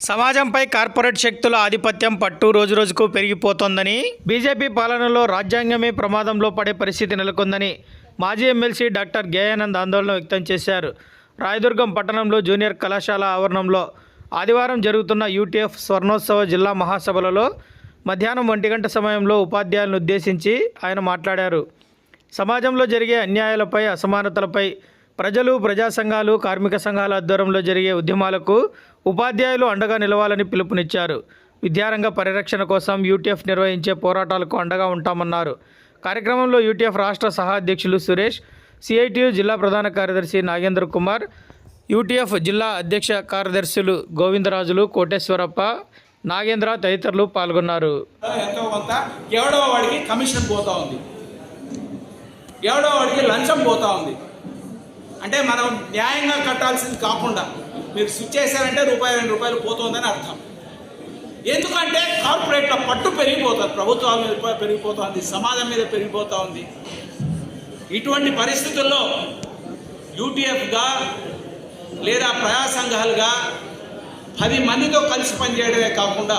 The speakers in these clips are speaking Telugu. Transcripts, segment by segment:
సమాజంపై కార్పొరేట్ శక్తుల ఆధిపత్యం పట్టు రోజురోజుకు పెరిగిపోతోందని బీజేపీ పాలనలో రాజ్యాంగమే ప్రమాదంలో పడే పరిస్థితి నెలకొందని మాజీ ఎమ్మెల్సీ డాక్టర్ గేయానంద్ ఆందోళన వ్యక్తం చేశారు. రాయదుర్గం పట్టణంలో జూనియర్ కళాశాల ఆవరణంలో ఆదివారం జరుగుతున్న యూటీఎఫ్ స్వర్ణోత్సవ జిల్లా మహాసభలలో మధ్యాహ్నం ఒంటి గంట సమయంలో ఉపాధ్యాయులను ఉద్దేశించి ఆయన మాట్లాడారు. సమాజంలో జరిగే అన్యాయాలపై అసమానతలపై ప్రజలు ప్రజా సంఘాలు కార్మిక సంఘాల ఆధ్వర్యంలో జరిగే ఉద్యమాలకు ఉపాధ్యాయులు అండగా నిలవాలని పిలుపునిచ్చారు. విద్యారంగ పరిరక్షణ కోసం యూటీఎఫ్ నిర్వహించే పోరాటాలకు అండగా ఉంటామన్నారు. కార్యక్రమంలో యూటీఎఫ్ రాష్ట్ర సహా అధ్యక్షులు సురేష్ సిఐటియు జిల్లా ప్రధాన కార్యదర్శి నాగేంద్ర కుమార్ యూటీఎఫ్ జిల్లా అధ్యక్ష కార్యదర్శులు గోవిందరాజులు కోటేశ్వరప్ప నాగేంద్ర తదితరులు పాల్గొన్నారు. ఎంతో కొంత ఎవడో వాడికి కమిషన్ పోతా ఉంది. ఎవడో వాడికి లంచం పోతా ఉంది. అంటే మనం న్యాయంగా కట్టాల్సింది కాకుండా మీరు స్విచ్ చేశారంటే రూపాయి రెండు రూపాయలు పోతుందని అర్థం. ఎందుకంటే కార్పొరేట్ల పట్టు పెరిగిపోతుంది ప్రభుత్వాల మీద పెరిగిపోతుంది సమాజం మీద పెరిగిపోతూ ఉంది ఇటువంటి పరిస్థితుల్లో యూటీఎఫ్గా లేదా ప్రజా సంఘాలుగా పది మందితో కలిసి పనిచేయడమే కాకుండా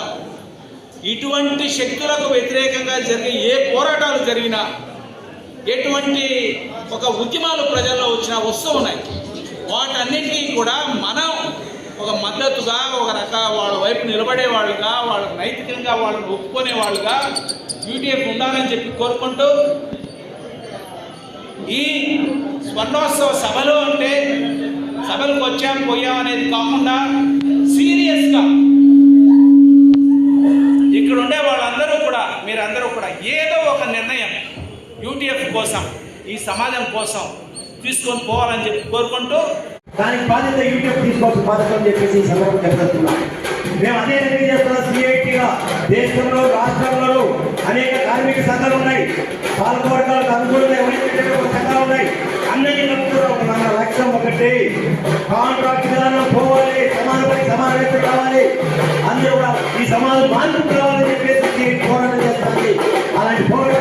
ఇటువంటి శక్తులకు వ్యతిరేకంగా జరిగే ఏ పోరాటాలు జరిగినా ఎటువంటి ఒక ఉద్యమాలు ప్రజల్లో వచ్చినా వస్తూ ఉన్నాయి. వాటన్నిటికీ కూడా మనం ఒక మద్దతుగా ఒక రక వాళ్ళ వైపు నిలబడే వాళ్ళుగా వాళ్ళకు నైతికంగా వాళ్ళని ఒప్పుకునే వాళ్ళుగా యూటీఎఫ్ ఉండాలని చెప్పి కోరుకుంటూ ఈ స్వర్ణోత్సవ సభలో అంటే సభలకు వచ్చాం పోయాం అనేది కాకుండా సీరియస్గా యూటీఎఫ్ కోసం ఈ సమాజం కోసం తీసుకొని పోవాలని చెప్పి కోరుకుంటూ దానికి బాధ్యత యూటీఎఫ్ తీసుకోవాల్సిన బాధ్యత అని చెప్పేసి ఈ సందర్భంగా చెప్పేస్తున్నాం మేము అదే తెలియజేస్తున్నాం సిఐటిగా దేశంలో రాష్ట్రంలో అనేక కార్మిక సంఘాలు ఉన్నాయి. పాలకవర్గాలకు అనుకూలంగా ఎవరైతే సంఘాలు ఉన్నాయి. అన్నీ కూడా ఒక మన లక్ష్యం ఒకటి కాంట్రాక్ట్ విధానం పోవాలి సమాజపై సమానత కావాలి. అందరూ కూడా ఈ సమాజం మార్పు కావాలని చెప్పేసి పోరాటం చేస్తుంది అలాంటి పోరాటం